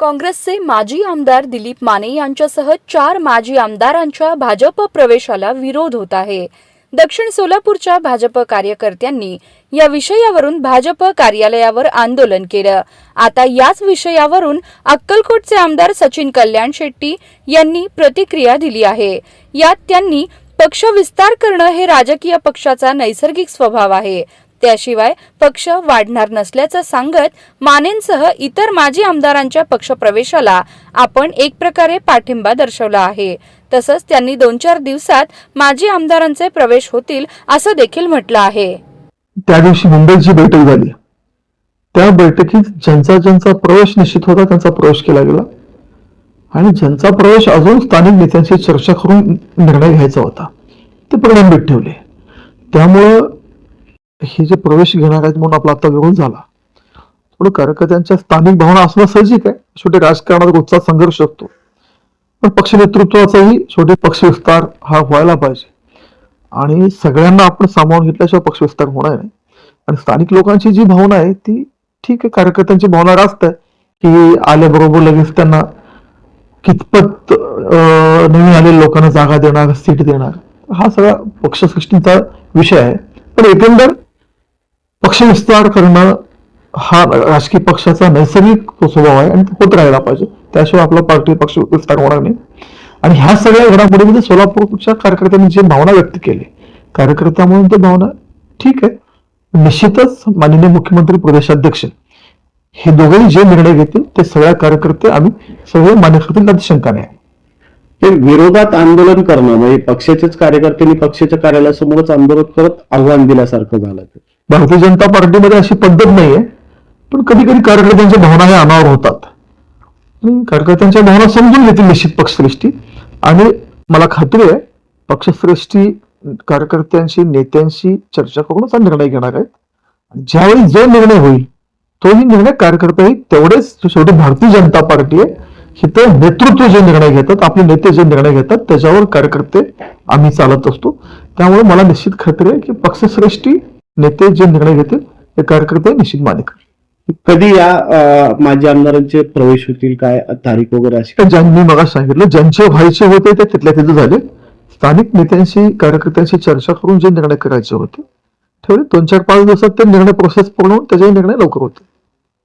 काँग्रेसचे माजी आमदार दिलीप माने यांच्यासह चार माजी आमदारांच्या भाजप प्रवेशाला विरोध होत आहे. दक्षिण सोलापूरच्या भाजप कार्यकर्त्यांनी या विषयावरून भाजप कार्यालयावर आंदोलन केलं. आता याच विषयावरून अक्कलकोटचे आमदार सचिन कल्याण शेट्टी यांनी प्रतिक्रिया दिली आहे. यात त्यांनी पक्ष विस्तार करणं हे राजकीय पक्षाचा नैसर्गिक स्वभाव आहे. त्याशिवाय पक्ष वाढणार नसल्याचं सांगत मानेंसह इतर माजी आमदारांच्या पक्षप्रवेशाला आपण एक प्रकारे पाठिंबा दर्शवला आहे. तसंच त्यांनी दोन चार दिवसात माजी आमदारांचे प्रवेश होतील असं देखील म्हटलं आहे. त्या दिवशी मुंबईची बैठक झाली. त्या बैठकीत ज्यांचा ज्यांचा प्रवेश निश्चित होता त्यांचा प्रवेश केला गेला. आणि ज्यांचा प्रवेश अजून स्थानिक नेत्यांशी चर्चा करून निर्णय घ्यायचा होता ते प्रलंबित ठेवले. त्यामुळं हे जे प्रवेश घेणार आहेत म्हणून आपला आता विरोध झाला. थोडं कार्यकर्त्यांच्या स्थानिक भावना असणं साहजिक आहे. शेवटी राजकारणात रोजचा संघर्ष असतो. पण पक्ष नेतृत्वाचाही शेवटी पक्ष विस्तार हा व्हायला पाहिजे. आणि सगळ्यांना आपण सामावून घेतल्याशिवाय पक्ष विस्तार होणार नाही. आणि स्थानिक लोकांची जी भावना आहे ती ठीक आहे. कार्यकर्त्यांची भावना रास्त आहे. की आल्याबरोबर लगेच त्यांना कितपत अं, नवीन आलेल्या लोकांना जागा देणार सीट देणार. हा सगळा पक्षसृष्टीचा विषय आहे. पण एकंदर पक्ष विस्तार करणं हा राजकीय पक्षाचा नैसर्गिक स्वभाव आहे आणि तो होत राहायला पाहिजे. त्याशिवाय आपला पार्टी पक्ष विस्तार होणार नाही. आणि ह्या सगळ्या घडामोडीमध्ये सोलापूरच्या कार्यकर्त्यांनी जे भावना व्यक्त केली कार्यकर्त्या म्हणून ते भावना ठीक आहे. निश्चितच माननीय मुख्यमंत्री प्रदेशाध्यक्ष हे दोघेही जे निर्णय घेतील ते सगळ्या कार्यकर्ते आम्ही सगळे मान्य करतील त्यात शंका नाही. ते विरोधात आंदोलन करणं म्हणजे पक्षाचेच कार्यकर्त्यांनी पक्षाच्या कार्यालयासमोरच आंदोलन करत आव्हान दिल्यासारखं झालं ते. भारतीय जनता पार्टीमध्ये अशी पद्धत नाहीये पण कधी कधी कार्यकर्त्यांच्या भावना ह्या अनावर होतात. कार्यकर्त्यांच्या भावना समजून घेतील निश्चित पक्षश्रेष्ठी. आणि मला खात्री आहे पक्षश्रेष्ठी कार्यकर्त्यांशी नेत्यांशी चर्चा करूनच हा निर्णय घेणार आहेत. ज्यावेळी जो निर्णय होईल तोही निर्णय कार्यकर्ताही तेवढेच शेवटी भारतीय जनता पार्टी आहे. हिथं नेतृत्व जे निर्णय घेतात आपले नेते जे निर्णय घेतात त्याच्यावर कार्यकर्ते आम्ही चालत असतो. त्यामुळे मला निश्चित खात्री आहे की पक्षश्रेष्ठी नेते जे निर्णय घेतील ते कार्यकर्ते निश्चित मान्य करतील कधी या माजी आमदारांचे प्रवेश होतील काय तारीख वगैरे अशी? ज्यांनी मग सांगितलं ज्यांचे व्हायचे होते ते तिथल्या तिथे झाले. स्थानिक नेत्यांशी कार्यकर्त्यांशी चर्चा करून जे निर्णय करायचे होते ठेवले. दोन चार पाच दिवसात ते निर्णय प्रोसेस पूर्ण होऊन त्याचे निर्णय लवकर होते